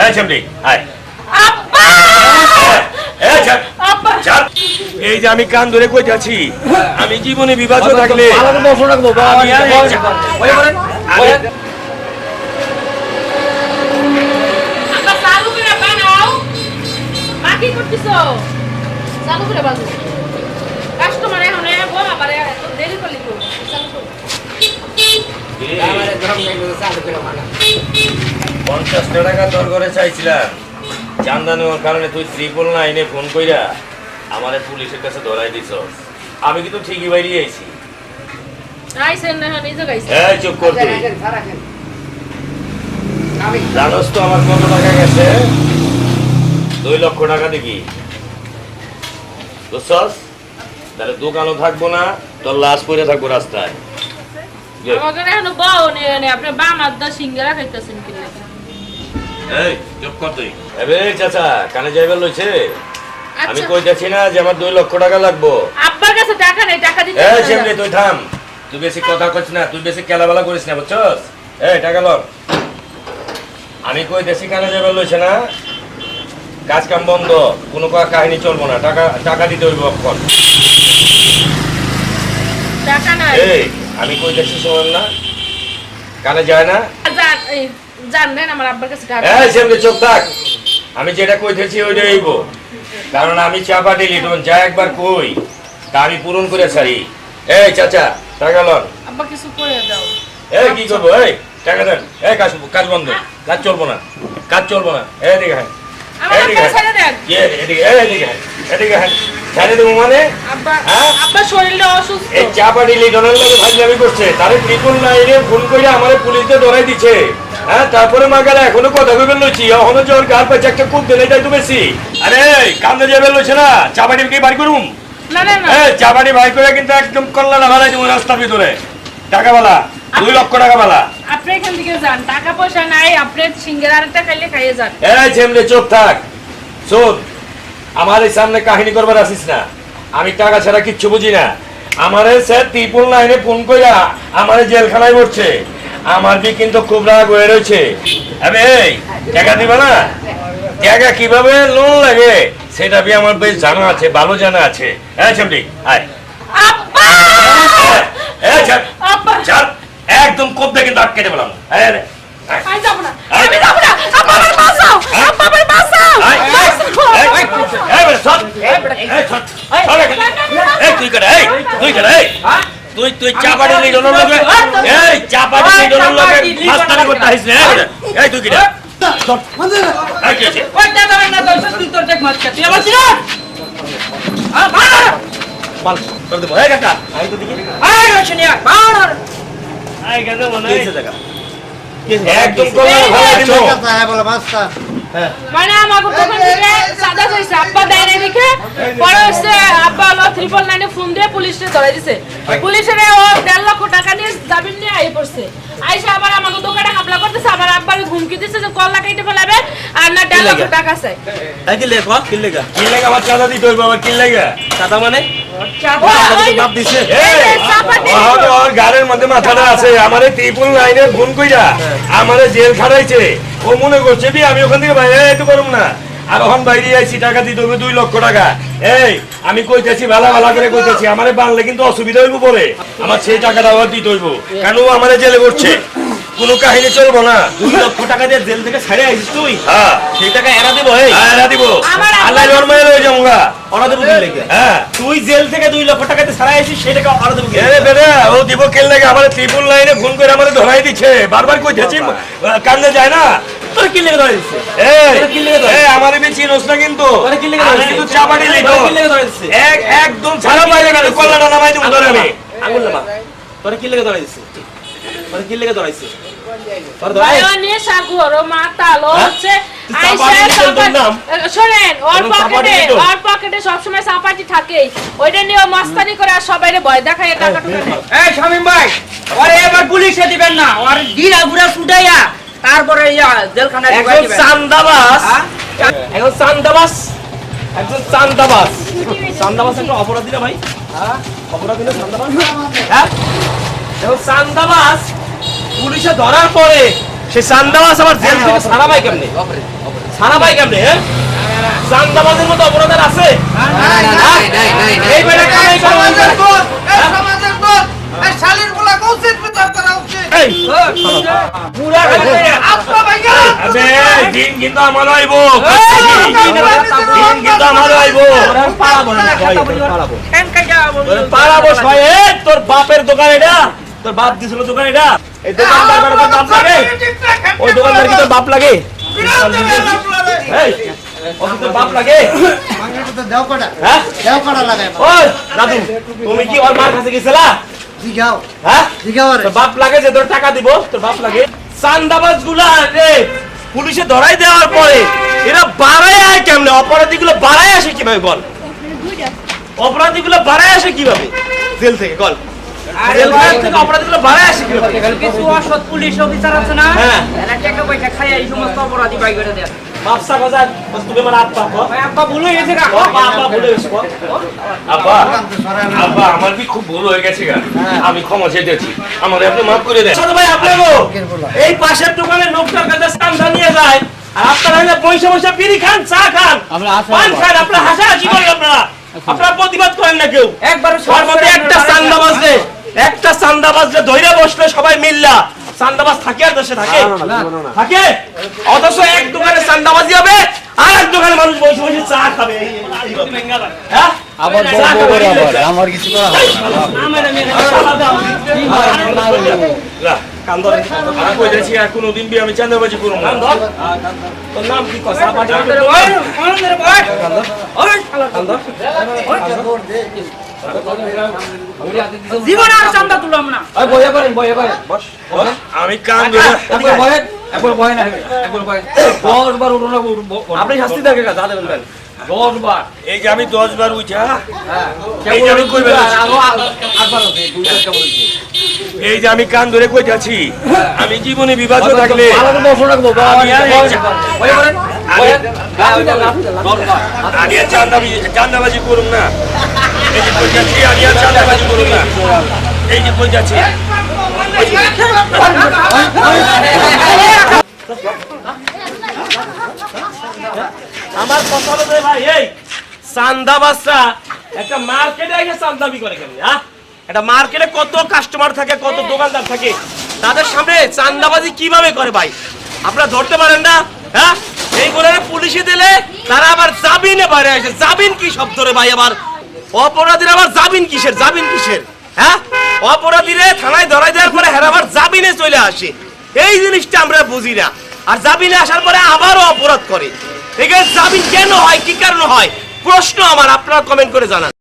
আছে আয় আব্বা এই যে আমি কান ধরে কই যাচ্ছি আমি জীবনে বিভাজন থাকলে চালু করে কি করতেছো চালু করে বাজু কাস্টমার এখন এবো আবার এত দেরি করলি তো চালু পঞ্চাশ টাকা দর করে চাইছিলাম। চান্দা নেওয়ার কারণে তুই ত্রিপল নাইনে ফোন কইরা আমারে পুলিশের কাছে ধরাই দিছ আমি কিন্তু ঠিকই বাইরে আইছি। চুপ কর তুই। জানোস তো আমার কত টাকা গেছে? দুই লক্ষ টাকা দেখি। বুঝছস? তাহলে দোকানও থাকব না তোর লাশ পরে থাকব রাস্তায়। আমাকে এখন বউ নিয়ে নে আপনি বাম আদা সিঙ্গারা খাইতেছেন কি এই চুপ কর তুই এবে চাচা কানে যাইবার লইছে? আমি আচ্ছা কইতেছি না যে আমার দুই লক্ষ টাকা লাগবো। আব্বার কাছে টাকা নেই টাকা দিতে এই সেমনি তুই থাম। তুই বেশি কথা কইছিস না তুই বেশি কেলাবেলা করিস না বুঝছস? এই টাকা লর আমি কই দেশি কানে যাবে লইছে না। কাজ কাম বন্ধ কোনো কাহিনী চলবো না। টাকা টাকা দিতে হইব অক্ষণ টাকা নাই। এই আমি কই দেশি শোনেন না? কানে যায় না? জান এই, জানলেন আমার আব্বার কাছে এই সেমনি চোখ থাক। আমি যেটা কইতেছি ওইটাই হইব। কারণ আমি চাপাটি লিটন যা একবার কই তা আমি পূরণ করে ছাড়ি। এই চাচা টাকা লন। আব্বা কিছু করে দাও। এই কি করব? এই টাকা দেন। এই কাজ কাজ বন্ধ। কাজ চলবো না। কাজ চলবো না। এই দিকে হ্যাঁ আমার এদিকে কি এদিকে হ্যাঁ এদিকে হ্যাঁ ছেড়ে দেবো মানে? হ্যাঁ? আব্বা শরীরটা অসুস্থ। এই চা পাটি লিটনের লোকে ভাজলামি করছে। তারে ট্রিপল নাইনে ফোন করে আমারে পুলিশে ধরাই দিচ্ছে। হ্যাঁ তারপরে মাগালে এখনও কথা কইবেন লইছি। এখনও জোর গাল পাইছে একটা খুব দিলে তাই তো বেশি। আরে কান্দে যাবে লইছে না? চা পাটি কি বাড়ি করুম? না না না। চা পাটি বাড়ি করে কিন্তু একদম কল্যাণ ভালাই দিব রাস্তার ভিতরে। টাকা টাকাওয়ালা দুই লক্ষ টাকাওয়ালা। আপনি এখান থেকে যান। টাকা পয়সা নাই আপনি সিঙ্গারা আরেকটা খাইলে খাইয়ে যান। এই ছেমলে চুপ থাক। শোন আমার এই সামনে কাহিনী করবার আসিস না। আমি টাকা ছাড়া কিচ্ছু বুঝি না। আমারে স্যার ত্রিপুল লাইনে ফোন কইরা আমারে জেলখানায় পড়ছে আমার যে কিন্তু খুব রাগ হয়ে রয়েছে। এই টাকা দিবা না? টাকা কীভাবে লোন লাগে? সেটা বি আমার বেশ জানা আছে ভালো জানা আছে। হ্যাঁ ছেমলি আয়। একদম কিন্তু আটকে দেবো আয় আয়, আয়। আমি যাব না আমি যাব না। আব্বা আমার বাঁচাও! আব্বা আমার বাঁচাও আয়, আয়, এই, এই, এই, বেটা, সর। এই, এই, তুই? এই, তুই লগে এই লগে মাস্তানি করতে আসিস না এই, তুই মনে হয়। একদম। মানে আমার দোকান থেকে সাদা হয়েছে আব্বা দেয় না দেখে পরে হচ্ছে আব্বা হলো ত্রিপল নাইনে ফোন দিয়ে পুলিশে ধরে দিছে। পুলিশের ও দেড় লক্ষ টাকা নিয়ে জামিন নিয়ে আই পড়ছে। আইসা আবার আমাকে দোকানে হামলা করতেছে আবার আব্বারে হুমকি দিচ্ছে যে ফেলাবে আর না দেড় লক্ষ টাকা চাই। এই কি লেখো? কি লেখা? কি লাগে আমার চাঁদা দিতে হইব, আমার কি লাগে? চাঁদা মানে? গাড়ির মধ্যে মাথাটা আছে আমারে ত্রিপুল লাইনে ফোন কইরা আমারে জেল খাটাইছে। ও মনে করছে দি আমি ওখান থেকে বাইরে একটু করুম না। আর ওখান বাইরে আইছি টাকা দিতে হবে দুই লক্ষ টাকা। এই আমি কইতেছি ভালো ভালো করে কইতেছি আমারে কিন্তু অসুবিধা হইব পরে। আমার সেই টাকাটা আবার দিতে হইব। কেন ও আমারে জেলে করছে? কোনো কাহিনী চলবো না। দুই লক্ষ টাকা দিয়ে জেল থেকে ছাড়ে আইছিস তুই? হ্যাঁ। সেই টাকা এরা দিব, এই। হ্যাঁ এরা দিব। আল্লাহ নরমাই লয়ে যামুগা ওরা দেবো কি? হ্যাঁ। তুই জেল থেকে দুই লক্ষ টাকা দিয়ে ছাড়া আইছিস, সেই টাকা ওরা দেবো কি এরে বেটা ও দিব কেল লাগে আমার ত্রিপুল লাইনে ফোন করে আমারে ধরাই দিচ্ছে। বারবার কইতেছি কান্দে যায় না? তোর কি লেখা ধরে এই কি লেগে ধরে? এই আমারে বেশি চিনোস না কিন্তু। তোরা কি লেগে আমি কিন্তু চাপাটি লিখো কি লেগে ধরেছিস? এক একদম ছাড়া বাইরে কিন্তু কল্লাটা নামাই দেবো ধরে। আমি আঙুল নামা। তোরা কি লেগে ধরে দিচ্ছে? কি লেগে ধরে দিচ্ছে? তোরা ধরে- বায়নে সাগর ও মাতাল ও হ্যাঁ? শোনেন ওর পকেটে ওর পকেটে সবসময় চাপাতি থাকেই। ওইটা নিয়ে মাস্তানি করে আর সবাইরে ভয় দেখায় টাকা টুকা নেয়। এই শামিম ভাই ওরে এবার পুলিশে দিবেন না। ওর গুড়া ছুটাইয়া তারপরে ইয়া জেলখানায় ঢুকাই একজন দিবেন। চান্দাবাজ। হ্যাঁ? একজন চান্দাবাজ। একজন চান্দাবাজ। চান্দাবাজ একটা অপরাধী না ভাই। অপরাধী না চান্দাবাজ। হ্যাঁ? এখন চান্দাবাজ পুলিশে ধরার পরে সে চান্দাবাস আমার জেল থেকে সারা ভাই কেমনে? সারা ভাই কেমনে হ্যাঁ? চান্দাবাজের মতো অপরাধ আছে? এই বেটা কামাই করে? এই, পুরা খালি আবে দিন কিন্তু আমারও আইব দিন কিন্তু আমারও আইব পালাবো সবাই, তোর বাপের দোকান এটা? তোর বাপ দিছিল দোকান এটা? এই দোকানদার বাপ লাগে। ওই দোকানদার কি তোর বাপ লাগে? হ্যাঁ? তুমি কি ওর হ্যাঁ? বাপ লাগে যে তোর টাকা দিব তোর বাপ লাগে। চান্দাবাজগুলা রে পুলিশে ধরাই দেওয়ার পরে এরা বাড়ায় আয় কেমনে? অপরাধী গুলো বাড়ায় আসে কীভাবে বল? অপরাধী গুলো বাড়ায় আসে কীভাবে? জেল থেকে বল। কিছু অসৎ পুলিশ অফিসার আছে না? হ্যাঁ। এরা টাকা পয়সা খাই এই সমস্ত অপরাধী বাই করে দেয় বাপসা বাজার বস তুমি আমার আব্বা কো ভাই আব্বা ভুল হয়ে গেছে ও বাবা বলে। এসো আব্বা আব্বা আমার কি খুব ভুল হয়ে গেছে গা? আমি ক্ষমা চেয়েছি আমার আপনি মাফ করে দেন। ছোট ভাই আপনাকে এই পাশের দোকানে লোকটার কাছে চান্দা নিয়ে যায় আর আপনারা হলে পয়সা পয়সা বিড়ি খান চা খান পান খান আপনারা হাসাহাসি করেন আপনারা। আপনারা প্রতিবাদ করেন না কেউ। একবার তার মধ্যে একটা চান্দা বাজলে একটা চান্দা বাজলে ধৈর্য বসলে সবাই মিললা। চান্দাবাজ থাকে আর দেশে থাকে থাকে অথচ এক দোকানে চান্দাবাজি হবে আর এক দোকানে মানুষ বসে বসে চা খাবে হ্যাঁ আবার বড় খাবে। করে আবার আমার কিছু করা হবে না, কান ধরে। আমি কই আর আমি আপনি শাস্তি দেখে দেবেন দেন এই যে আমি দশ বার উঠা এই যে আমি কই এই যে আমি কান ধরে কই যাচ্ছি আমি জীবনে বিবাহ থাকলে আমি আর এই চা- আমি আর চাঁদাবাজি চাঁদাবাজি করুম না এই এই আমার কথা হলো ভাই, এই চান্দা একটা মার্কেটে এসে চান্দাবি করে কেন হ্যাঁ একটা মার্কেটে কত কাস্টমার থাকে, কত দোকানদার থাকে, তাদের সামনে চান্দাবাজি কীভাবে করে ভাই? আপনারা ধরতে পারেন না হ্যাঁ এইগুলো পুলিশে দিলে তারা আবার জামিনে বাইরে আসে। জামিন কি শব্দ রে ভাই আবার অপরাধীরা আবার জামিন কিসের? জামিন কিসের? হ্যাঁ? অপরাধীরে থানায় ধরাই দেওয়ার পরে হেরা জামিনে চলে আসে। এই জিনিসটা আমরা বুঝি না। আর জামিনে আসার পরে আবারও অপরাধ করে। ঠিক আছে জামিন কেন হয়? কি কারণে হয়? প্রশ্ন আমার। আপনারা কমেন্ট করে জানান।